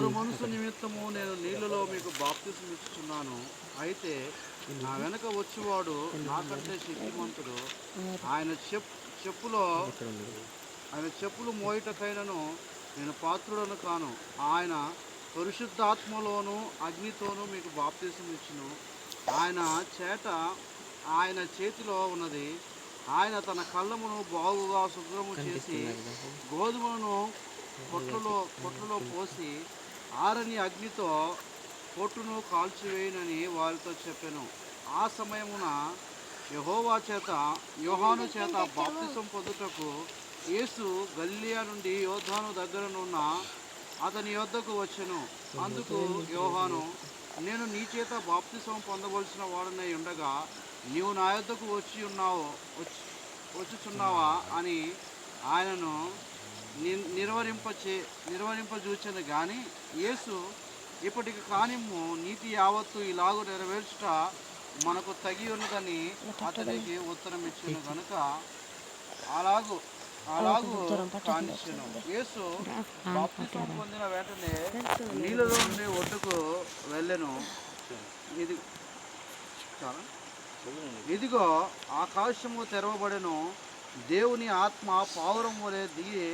మారు మనసు నిమిత్తము నేను నీళ్ళలో మీకు బాప్తిసం ఇస్తున్నాను అయితే నా వెనక వచ్చేవాడు నాకంటే శక్తిమంతుడు. ఆయన చెప్ చెప్పులో ఆయన చెప్పులు మోయటకైనను నేను పాత్రుడను కాను. ఆయన పరిశుద్ధాత్మలోను అగ్నితోనూ మీకు బాప్తిసం ఇచ్చును ఆయన చేట ఆయన చేతిలో ఉన్నది. ఆయన తన కళ్ళమును బాగుగా శుభ్రము చేసి గోధుమలను కొట్లలో కొట్లలో పోసి ఆరని అగ్నితో పొట్టును కాల్చివేయనని వారితో చెప్పాను. ఆ సమయమున యహోవా చేత యోహాను చేత బాప్తిసం పొందుటకు యేసు గల్లియా నుండి యోధాను దగ్గరనున్న అతని యొద్దకు వచ్చాను. అందుకు యోహాను నేను నీ చేత బాప్తిసం పొందవలసిన వాడనై ఉండగా నీవు నా యొద్దకు వచ్చి ఉన్నావు వచ్చి వచ్చుచున్నావా అని ఆయనను నిర్వహింపచే నిర్వహింపజూచను కానీ యేసు ఇప్పటికి కానిమ్ము నీతి యావత్తు ఇలాగూ నెరవేర్చుట మనకు తగి ఉన్నదని అతనికి ఉత్తరం ఇచ్చాను కనుక అలాగు అలాగు కానిచ్చాను. యేసు బాప్తిసం పొందిన వెంటనే నీళ్ళలో నుండి ఒడ్డుకు వెళ్ళెను. ఇది చాలా ఇదిగో ఆకాశము తెరవబడెను. దేవుని ఆత్మ పావురం వలె దిగి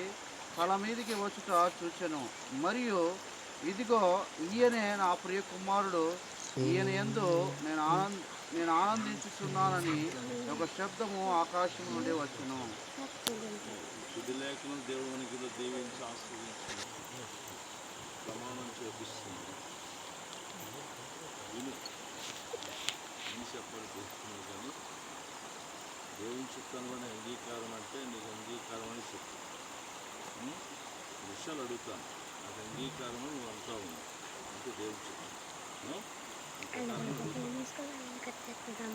తల మీదికి వచ్చుట చూచాను. మరియు ఇదిగో ఈయనే నా ప్రియ కుమారుడు ఈయన ఎందు నేను ఆనంద నేను ఆనందించుచున్నానని ఒక శబ్దము ఆకాశం నుండి వచ్చెను. శుద్ధి లేఖనం దేవునికి దీవించి ఆస్వాదించి ప్రమాణం చేపిస్తుంది విను. విని చెప్పాలి తెలుస్తుంది కానీ దేవుని చిత్తంలోనే అంగీకారం అంటే నీకు అంగీకారం అని చెప్పు. విషయాలు అడుగుతాను. నాకు అంగీకారం అని నువ్వు అంటా ఉంది అంటే చిత్తం ఉం?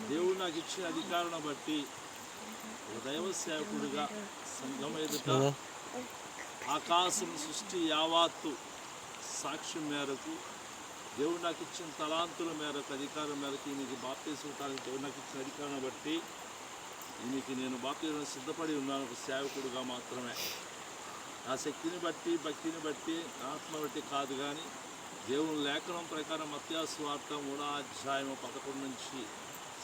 దేవుడు నాకు ఇచ్చిన అధికారం బట్టి ఒక దైవ సేవకుడిగా సంఘం ఎదుట ఆకాశం సృష్టి యావాత్తు సాక్ష్యం మేరకు దేవుడు నాకు ఇచ్చిన తలాంతుల మేరకు అధికారం మేరకు ఈయనకి బాప్తీసుకోవడానికి దేవుడు నాకు ఇచ్చిన అధికారం బట్టి ఈయనకి నేను బాప్తీసం సిద్ధపడి ఉన్నాను. ఒక సేవకుడిగా మాత్రమే. నా శక్తిని బట్టి భక్తిని బట్టి ఆత్మ బట్టి కాదు కానీ దేవుని లేఖనం ప్రకారం అత్యాస్వార్థం కూడా అధ్యాయం పదకొండు నుంచి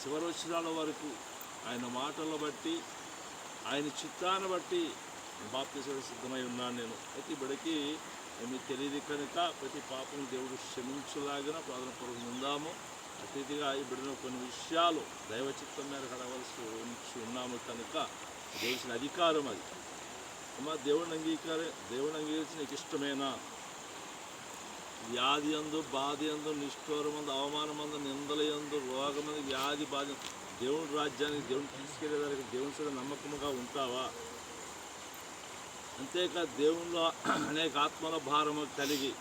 శివరోచనాల వరకు ఆయన మాటలను బట్టి ఆయన చిత్తాన్ని బట్టి బాప్తిసం సిద్ధమై ఉన్నాను నేను. ప్రతి బిడకి మీకు తెలియదు కనుక ప్రతి పాపం దేవుడు క్షమించలాగిన ప్రార్థన పూర్వకం ఉందాము అతిథిగా ఈ బిడ్డను కొన్ని విషయాలు దైవ చిత్తం మేరకు అడవలసి ఉంచి ఉన్నాము కనుక దేశ అధికారం అది. అమ్మ దేవుని అంగీకార దేవుని అంగీకరించి నీకు ఇష్టమేనా? వ్యాధి అందు బాధ అందు నిష్ఠూరమందు అవమానమందు నిందల యందు రోగమందు వ్యాధి బాధ దేవుని రాజ్యానికి దేవుని తీసుకెళ్ళేదానికి దేవుని సరే నమ్మకముగా ఉంటావా? అంతేకాదు దేవునిలో అనేక ఆత్మల భారము కలిగి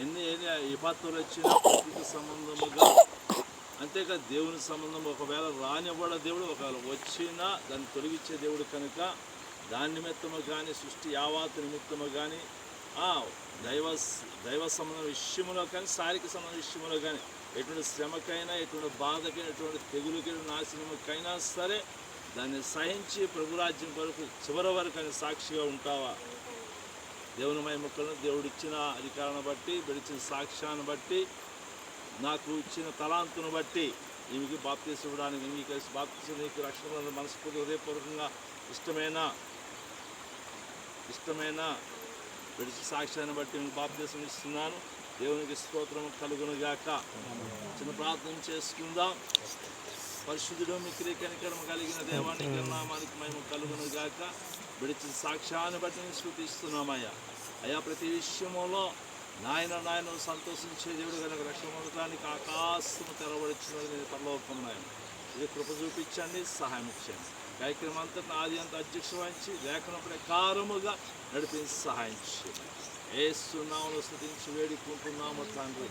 ఎన్ని ఎన్ని విపత్తులు వచ్చినా ప్రకృతి సంబంధముగా అంతేకాదు దేవుని సంబంధం ఒకవేళ రానివ్వడ దేవుడు ఒకవేళ వచ్చినా దాన్ని తొలగించే దేవుడు కనుక దాని నిమిత్తము కానీ సృష్టి యావాత్ నిమిత్తము కానీ దైవ దైవ సంబంధ విషయంలో కానీ శారీరక సంబంధ విషయంలో కానీ ఎటువంటి శ్రమకైనా ఎటువంటి బాధకైనా ఎటువంటి తెగులకైనా నాశనముకైనా సరే దాన్ని సహించి ప్రభురాజ్యం కొరకు చివరి వరకు అని సాక్షిగా ఉంటావా? దేవుని ముక్కలను దేవుడు ఇచ్చిన అధికారాన్ని బట్టి విడిచిన సాక్ష్యాన్ని బట్టి నాకు ఇచ్చిన తలాంతును బట్టి ఈమెకి బాప్తీసు ఇవ్వడానికి అంగీకరిసి బాప్తీసు నీకు రక్షణ మనస్ఫూర్తి హృదయపూర్వకంగా ఇష్టమైన ఇష్టమైన విడిచి సాక్ష్యాన్ని బట్టి మీకు బాప్తీసం ఇస్తున్నాను. దేవునికి స్తోత్రం కలుగును గాక చిన్న ప్రార్థన చేసుకుందాం. పరిశుద్ధుడు మిక్కిలి కనికరం కలిగిన దేవానికి నామానికి మేము కలుగును గాక విడిచిన సాక్ష్యాన్ని బట్టి నేను శృతిస్తున్నామయ్యా అయ్యా ప్రతి విషయములో నాయన నాయన సంతోషించే దేవుడు కనుక రక్షణ పొందడానికి ఆకాశము తెరవడిచ్చినది నేను పరలోకం నాయన. ఇది కృప చూపించండి సహాయం ఇచ్చండి కార్యక్రమం అంతటా ఆది అంత అధ్యక్ష వహించి లేఖన ప్రకారముగా నడిపించి సహాయం చేయండి. ఏసునామను స్థుతించి వేడుకుంటున్నాము తండ్రి.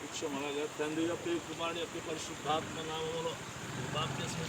వృక్షం అనగా తండ్రి యొక్క కుమారుని యొక్క పరిశుద్ధాత్మ నామములో. బాప్తిస్మ